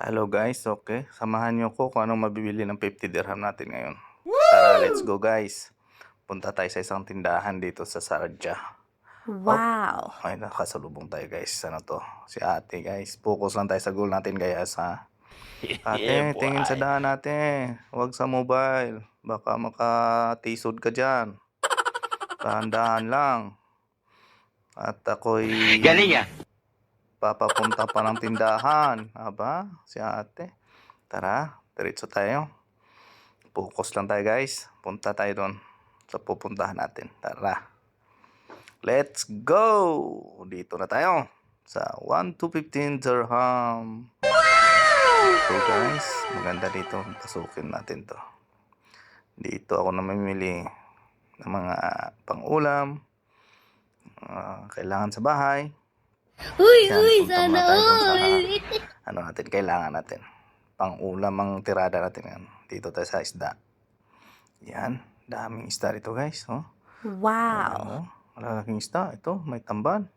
Hello guys, okay. Samahan niyo ko kung anong mabibili ng 50 dirham natin ngayon. Tara, let's go guys. Punta tayo sa isang tindahan dito sa Sarja. Wow. Ay, nakasalubong tayo guys. Ano to? Si ate guys. Focus lang tayo sa goal natin guys ha. Ate, tingin sa daan natin. Huwag sa mobile. Baka makatisod ka dyan. Dahan-dahan lang. At ako'y... Galing ah. Papapunta pa ng tindahan. Aba, si ate. Tara, diretso tayo. Focus lang tayo guys. Punta tayo doon sa pupuntahan natin. Tara. Let's go! Dito na tayo. Sa 1 to 15 dirham. So guys, maganda dito. Pasukin natin to. Dito ako namimili ng mga pang-ulam. ah, kailangan sa bahay. Uy, Yan, uy, sana all. ano natin, kailangan natin. Pang ulam ang tirada natin yan. Dito tayo sa isda. Yan, daming isda dito guys. Oh. Wow. Oh, malalaking isda. Ito, may tamban.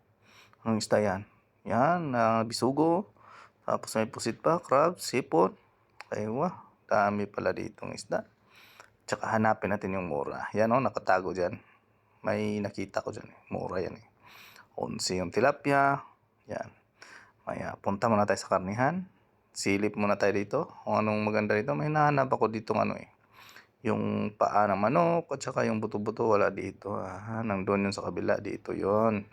Anong isda yan? Yan, na bisugo. Tapos may pusit pa, crab, sipon. Aywa, dami pala ditong isda. Tsaka hanapin natin yung mura. Yan oh, nakatago dyan. May nakita ko dyan. eh. Mura yan eh. Onsi yung tilapia. Yan. Maya, punta muna tayo sa karnihan. Silip muna tayo dito. Kung anong maganda dito. May nahanap ako dito ano eh. Yung paa ng manok at saka yung buto-buto wala dito. Ah, nandun yun sa kabila. Dito yon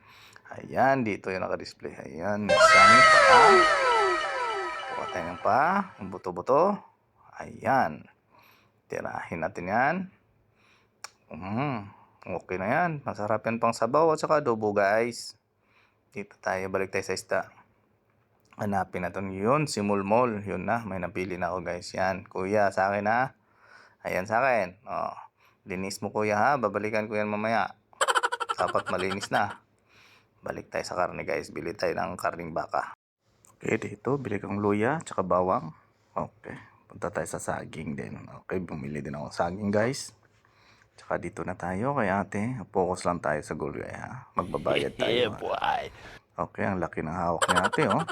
Ayan, dito yung naka-display. Ayan, isang paa. Kuha tayo ng paa. Yung buto-buto. Ayan. Tirahin natin yan. Mm, okay na yan. Masarap yan pang sabaw at saka adobo guys. Dito tayo, balik tayo sa isda. Hanapin natin yun, si Mulmol. Yun na, may napili na ako guys. Yan, kuya, sa akin ha. Ayan sa akin. Oh, linis mo kuya ha, babalikan ko yan mamaya. Dapat malinis na. Balik tayo sa karne guys, bili tayo ng karning baka. Okay, dito, bili kang luya, tsaka bawang. Okay, punta tayo sa saging din. Okay, bumili din ako ng saging guys. Tsaka dito na tayo kay ate. Focus lang tayo sa goal kaya magbabayad tayo. Yeah, ha. boy. Okay, ang laki ng hawak ni ate, oh.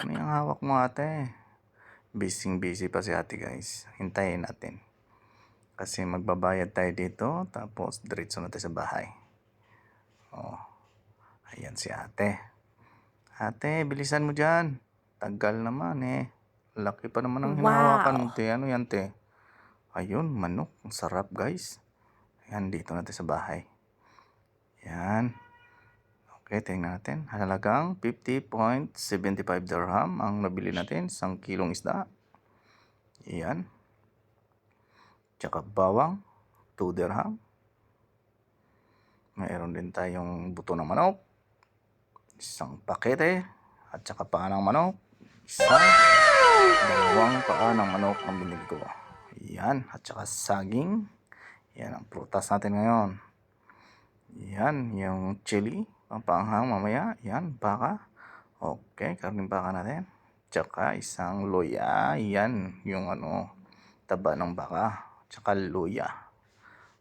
Ano yung hawak mo, ate? Busy busy pa si ate, guys. Hintayin natin. Kasi magbabayad tayo dito, tapos diretso na tayo sa bahay. Oh. Ayan si ate. Ate, bilisan mo dyan. Tagal naman, eh. Laki pa naman ang hinahawakan mo, te. Ano yan, te? Ayun, manok. Ang sarap, guys. Ayan, dito na tayo sa bahay. Yan. Okay, tingnan natin. Halagang 50.75 dirham ang nabili natin. Isang kilong isda. Iyan. Tsaka bawang. 2 dirham. Mayroon din tayong buto ng manok. Isang pakete. At tsaka paa ng manok. Isa. Dalawang paa ng manok ang binili ko. Iyan. At tsaka saging. Yan ang prutas natin ngayon. Yan, yung chili, pampanghang mamaya. Yan, baka. Okay, karning baka natin. Tsaka isang luya. Yan, yung ano, taba ng baka. Tsaka luya.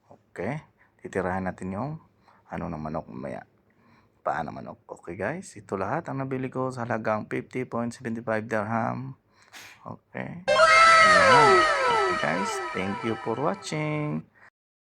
Okay, titirahan natin yung ano ng manok mamaya. Paa ng manok. Okay guys, ito lahat ang nabili ko sa halagang 50.75 dirham. Okay. Yan. Okay guys, thank you for watching.